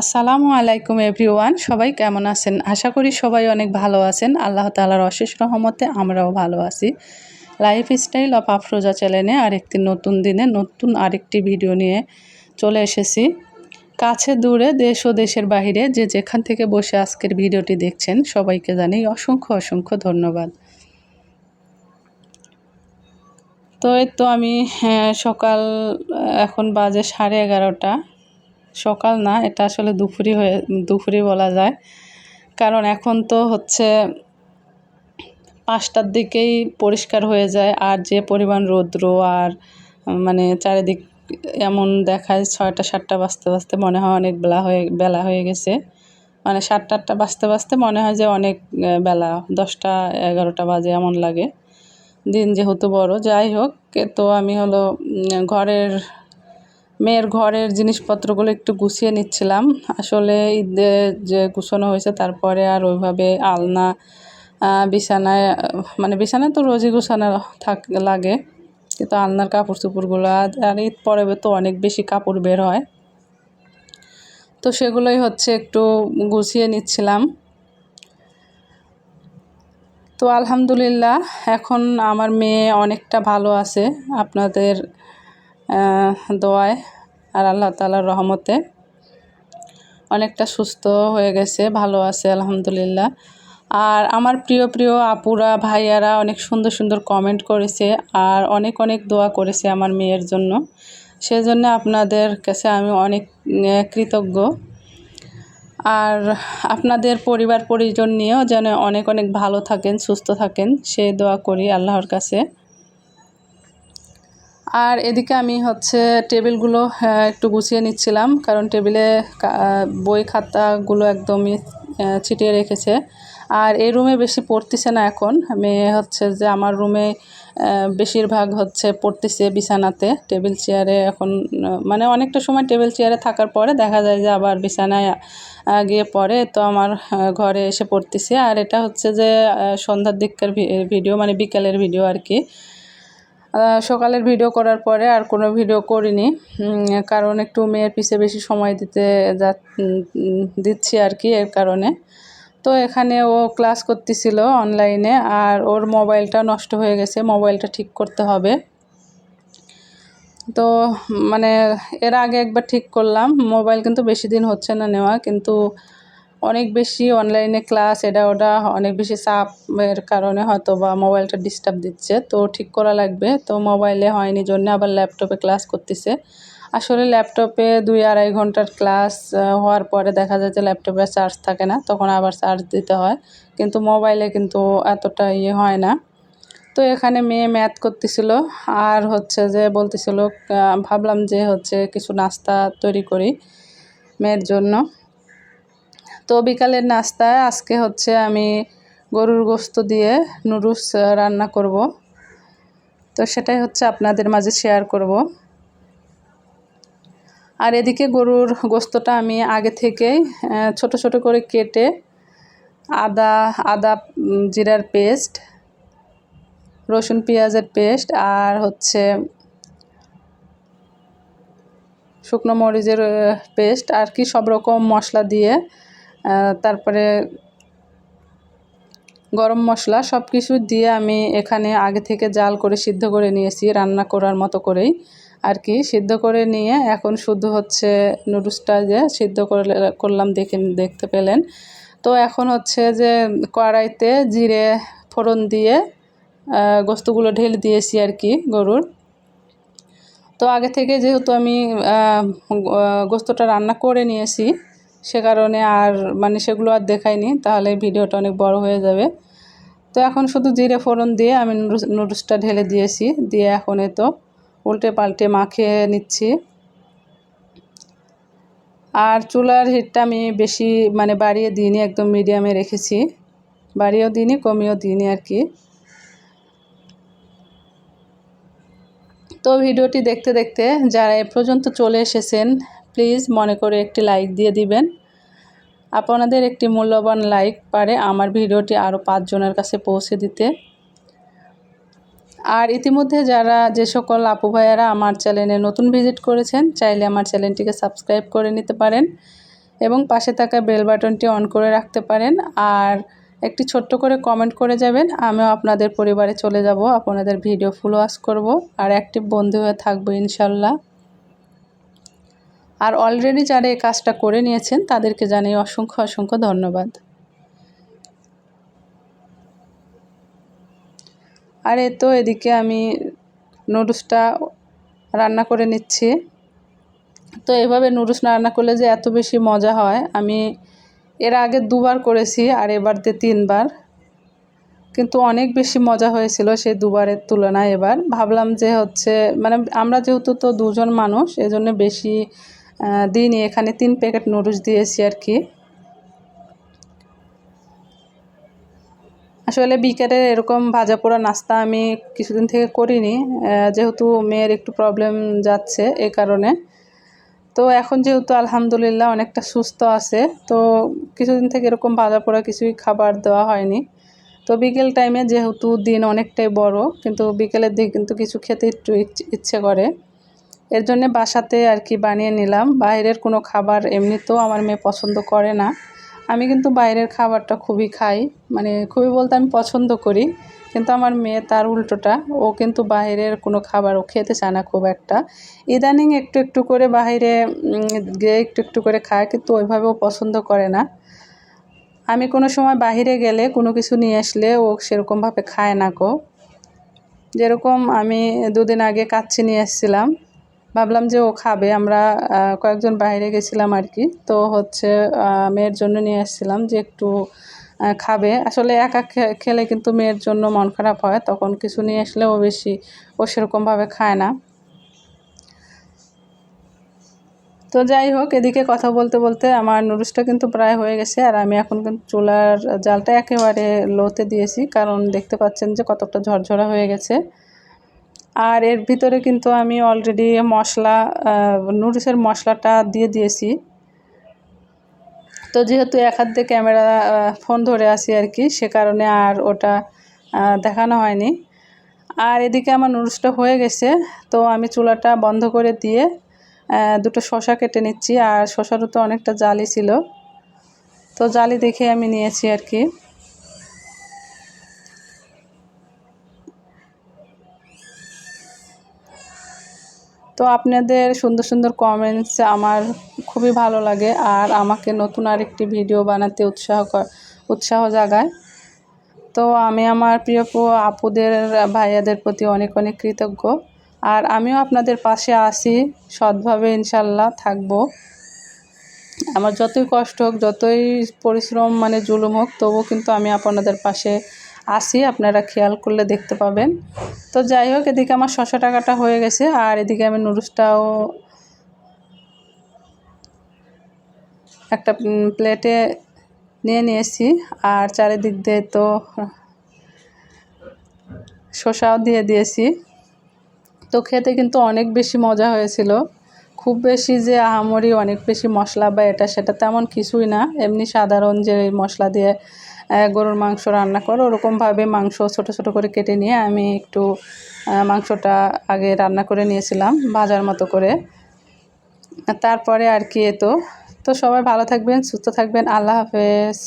আসসালামু আলাইকুম এভরিওয়ান, সবাই কেমন আছেন? আশা করি সবাই অনেক ভালো আছেন। আল্লাহ তালার অশেষ রহমতে আমরাও ভালো আছি। লাইফ স্টাইল অফ আফরোজা চ্যানেলে আরেকটি নতুন দিনে নতুন আরেকটি ভিডিও নিয়ে চলে এসেছি। কাছে দূরে দেশ ও দেশের বাহিরে যে যেখান থেকে বসে আজকের ভিডিওটি দেখছেন, সবাইকে জানাই অসংখ্য অসংখ্য ধন্যবাদ। তো এই তো আমি হ্যাঁ, সকাল এখন বাজে সাড়ে এগারোটা। সকাল না এটা আসলে দুপুরই হয়ে দুপুরই বলা যায়। কারণ এখন তো হচ্ছে পাঁচটার দিকেই পরিষ্কার হয়ে যায় আর যে পরিমাণ রৌদ্র আর মানে চারিদিক এমন দেখায় ছয়টা সাতটা বাজতে বাজতে মনে হয় অনেক বেলা হয়ে বেলা হয়ে গেছে। মানে সাতটা আটটা বাজতে বাজতে মনে হয় যে অনেক বেলা দশটা এগারোটা বাজে এমন লাগে। দিন যেহেতু বড়, যাই হোক তো আমি হলো ঘরের, মেয়ের ঘরের জিনিসপত্রগুলো একটু গুছিয়ে নিচ্ছিলাম। আসলে ঈদে যে গুছানো হয়েছে, তারপরে আর ওইভাবে আলনা বিছানায় মানে বিছানায় তো রোজই গুছানো থাক, লাগে। কিন্তু আলনার কাপড় চোপড়গুলো আর ঈদ পরে তো অনেক বেশি কাপড় বের হয়। তো সেগুলোই হচ্ছে একটু গুছিয়ে নিচ্ছিলাম। তো আলহামদুলিল্লাহ, এখন আমার মেয়ে অনেকটা ভালো আছে আপনাদের দোয়ায় আর আল্লাহ তালার রহমতে। অনেকটা সুস্থ হয়ে গেছে, ভালো আছে আলহামদুলিল্লাহ। আর আমার প্রিয় প্রিয় আপুরা, ভাইয়ারা অনেক সুন্দর সুন্দর কমেন্ট করেছে আর অনেক অনেক দোয়া করেছে আমার মেয়ের জন্য। সেজন্য আপনাদের কাছে আমি অনেক কৃতজ্ঞ। আর আপনাদের পরিবার পরিজন নিয়েও যেন অনেক অনেক ভালো থাকেন, সুস্থ থাকেন, সে দোয়া করি আল্লাহর কাছে। আর এদিকে আমি হচ্ছে টেবিলগুলো একটু গুছিয়ে নিচ্ছিলাম, কারণ টেবিলে বই খাতাগুলো একদমই ছিটিয়ে রেখেছে। আর এই রুমে বেশি পড়তেছে না এখন। মেয়ে হচ্ছে যে আমার রুমে বেশিরভাগ হচ্ছে পড়তেছে বিছানাতে টেবিল চেয়ারে এখন মানে অনেকটা সময় টেবিল চেয়ারে থাকার পরে দেখা যায় যে আবার বিছানায় গিয়ে পড়ে। তো আমার ঘরে এসে পড়তেছে। আর এটা হচ্ছে যে সন্ধ্যার দিককার ভিডিও মানে বিকালের ভিডিও আর কি। সকালের ভিডিও করার পরে আর কোনো ভিডিও করিনি। কারণ একটু মেয়ের পিছে বেশি সময় দিতে যা দিচ্ছি আর কি এর কারণে। তো এখানে ও ক্লাস করতেছিল অনলাইনে আর ওর মোবাইলটা নষ্ট হয়ে গেছে মোবাইলটা ঠিক করতে হবে। তো মানে এর আগে একবার ঠিক করলাম মোবাইল কিন্তু বেশি দিন হচ্ছে না নেওয়া, কিন্তু অনেক বেশি অনলাইনে ক্লাস এটা ওটা অনেক বেশি চাপের কারণে হয়তো বা মোবাইলটা ডিস্টার্ব দিচ্ছে, তো ঠিক করা লাগবে। তো মোবাইলে হয়নি, জন্য আবার ল্যাপটপে ক্লাস করতেছে। আসলে ল্যাপটপে দুই আড়াই ঘণ্টার ক্লাস হওয়ার পরে দেখা যায় যে ল্যাপটপে চার্জ থাকে না, তখন আবার চার্জ দিতে হয়। কিন্তু মোবাইলে কিন্তু এতটা ইয়ে হয় না। তো এখানে মেয়ে ম্যাথ করতেছিল, আর হচ্ছে যে বলতেছিল ভাবলাম যে হচ্ছে কিছু নাস্তা তৈরি করি মেয়ের জন্য। তো বিকালের নাস্তায় আজকে হচ্ছে আমি গরুর গোস্ত দিয়ে নুডলস রান্না করব। তো সেটাই হচ্ছে আপনাদের মাঝে শেয়ার করব। আর এদিকে গরুর গোস্তটা আমি আগে থেকেই ছোট ছোট করে কেটে আদা আদা জিরার পেস্ট, রসুন পেঁয়াজের পেস্ট আর হচ্ছে শুকনো মরিচের পেস্ট আর কি সব রকম মশলা দিয়ে তারপরে গরম মশলা সব কিছু দিয়ে আমি এখানে আগে থেকে জাল করে সিদ্ধ করে নিয়েছি রান্না করার মতো করেই। আর কি, সিদ্ধ করে নিয়ে এখন শুধু হচ্ছে নুডলসটা যে সিদ্ধ করে করলাম দেখে, দেখতে পেলেন। তো এখন হচ্ছে যে কড়াইতে জিরে ফোড়ন দিয়ে গোস্তগুলো ঢেলে দিয়েছি আর কি গরুর। তো আগে থেকে যেহেতু আমি গোস্তটা রান্না করে নিয়েছি, সে কারণে আর মানে সেগুলো আর দেখাইনি, তাহলে ভিডিওটা অনেক বড় হয়ে যাবে। তো এখন শুধু জিরে ফোড়ন দিয়ে আমি নুডলসটা ঢেলে দিয়েছি, দিয়ে এখন তো উল্টে পাল্টে মাখিয়ে নিচ্ছি। আর চুলার হিটটা আমি বেশি মানে বাড়িয়ে দিইনি, একদম মিডিয়ামে রেখেছি। বাড়িয়েও দিইনি, কমিয়েও দিইনি আর কি। তো ভিডিওটি দেখতে দেখতে যারা এ পর্যন্ত চলে এসেছেন প্লিজ মনে করে একটি লাইক দিয়ে দিবেন। আপনাদের একটি মূল্যবান লাইক পারে আমার ভিডিওটি আরও পাঁচজনের কাছে পৌঁছে দিতে। আর ইতিমধ্যে যারা যে সকল আপু ভাইয়ারা আমার চ্যানেলে নতুন ভিজিট করেছেন, চাইলে আমার চ্যানেলটিকে সাবস্ক্রাইব করে নিতে পারেন এবং পাশে থাকা বেল বাটনটি অন করে রাখতে পারেন। আর একটি ছোট্ট করে কমেন্ট করে যাবেন, আমিও আপনাদের পরিবারে চলে যাব, আপনাদের ভিডিও ফুল ওয়াশ করব আর অ্যাক্টিভ বন্ধু হয়ে থাকব ইনশাল্লাহ। আর অলরেডি যারা এই কাজটা করে নিয়েছেন, তাদেরকে জানিয়ে অসংখ্য অসংখ্য ধন্যবাদ। আর এ তো এদিকে আমি নুডলসটা রান্না করে নিচ্ছি। তো এভাবে নুডলস রান্না করলে যে এত বেশি মজা হয়, আমি এর আগে দুবার করেছি আর এবার দিয়ে তিনবার। কিন্তু অনেক বেশি মজা হয়েছিল সেই দুবারের তুলনায় এবার। ভাবলাম যে হচ্ছে মানে আমরা যেহেতু তো দুজন মানুষ, এজন্য বেশি দিনই এখানে তিন প্যাকেট নুডলস দিয়েছি আর কি। আসলে বিকেলে এরকম ভাজা পোড়া নাস্তা আমি কিছুদিন থেকে করিনি যেহেতু মেয়ের একটু প্রবলেম যাচ্ছে এ কারণে। তো এখন যেহেতু আলহামদুলিল্লাহ অনেকটা সুস্থ আছে, তো কিছুদিন থেকে এরকম ভাজা পোড়া কিছুই খাবার দেওয়া হয়নি। তো বিকেল টাইমে যেহেতু দিন অনেকটাই বড়, কিন্তু বিকেলের দিকে কিন্তু কিছু খেতে একটু ইচ্ছে করে। এর জন্যে বাসাতে আর কি বানিয়ে নিলাম। বাইরের কোনো খাবার এমনিতেও আমার মেয়ে পছন্দ করে না। আমি কিন্তু বাইরের খাবারটা খুবই খাই। মানে খুবই বলতে আমি পছন্দ করি। কিন্তু আমার মেয়ে তার উল্টোটা। ও কিন্তু বাইরের কোনো খাবার ও খেতে চায় না খুব একটা। ইদানিং একটু একটু করে বাইরে গিয়ে একটু একটু করে খায়। কিন্তু ওইভাবেও পছন্দ করে না। আমি কোনো সময় বাহিরে গেলে কোনো কিছু নিয়ে আসলে ও সেরকমভাবে খায় না কো যেরকম আমি দুদিন আগে কাচ্ছি নিয়ে এসেছিলাম ভাবলাম যে ও খাবে, আমরা কয়েকজন বাইরে গেছিলাম আর কি তো হচ্ছে মেয়ের জন্য নিয়ে এসেছিলাম যে একটু খাবে। আসলে একা খেলে কিন্তু মেয়ের জন্য মন খারাপ হয়, তখন কিছু নিয়ে আসলে ও বেশি, ও সেরকমভাবে খায় না। তো যাই হোক, এদিকে কথা বলতে বলতে আমার নুডলসটা কিন্তু প্রায় হয়ে গেছে, আর আমি এখন কিন্তু চুলার জালটা একেবারে লোতে দিয়েছি, কারণ দেখতে পাচ্ছেন যে কতটা ঝরঝরা হয়ে গেছে। আর এর ভিতরে কিন্তু আমি অলরেডি মশলা নুডলসের মশলাটা দিয়ে দিয়েছি। তো যেহেতু এক হাত দিয়ে ক্যামেরা ফোন ধরে আসি আর কি, সে কারণে আর ওটা দেখানো হয়নি। আর এদিকে আমার নুডলসটা হয়ে গেছে, তো আমি চুলাটা বন্ধ করে দিয়ে দুটো শশা কেটে নিচ্ছি। আর শশারও তো অনেকটা জালি ছিল। তো জালি দেখে আমি নিয়েছি আর কি। তো আপনাদের সুন্দর সুন্দর কমেন্টস আমার খুবই ভালো লাগে আর আমাকে নতুন আরেকটি ভিডিও বানাতে উৎসাহ উৎসাহ জাগায়। তো আমি আমার প্রিয় আপুদের, ভাইয়াদের প্রতি অনেক অনেক কৃতজ্ঞ। আর আমিও আপনাদের পাশে আসি সৎভাবে ইনশাল্লাহ থাকব। আমার যতই কষ্ট হোক, যতই পরিশ্রম মানে জুলুম হোক, তবুও কিন্তু আমি আপনাদের পাশে আসি, আপনারা খেয়াল করলে দেখতে পাবেন। তো যাই হোক, এদিকে আমার শশা টাকাটা হয়ে গেছে, আর এদিকে আমি নুডলসটাও একটা প্লেটে নিয়ে নিয়েছি, আর চারিদিক দিয়ে তো শসাও দিয়ে দিয়েছি। তো খেতে কিন্তু অনেক বেশি মজা হয়েছিল। খুব বেশি যে আহামরি অনেক বেশি মশলা বা এটা সেটা তেমন কিছুই না। এমনি সাধারণ যে মশলা দিয়ে গরুর মাংস রান্না করো, ওরকমভাবে মাংস ছোট ছোট করে কেটে নিয়ে আমি একটু মাংসটা আগে রান্না করে নিয়েছিলাম ভাজার মতো করে। তারপরে আর কি এতো তো সবাই ভালো থাকবেন, সুস্থ থাকবেন, আল্লাহ হাফেজ।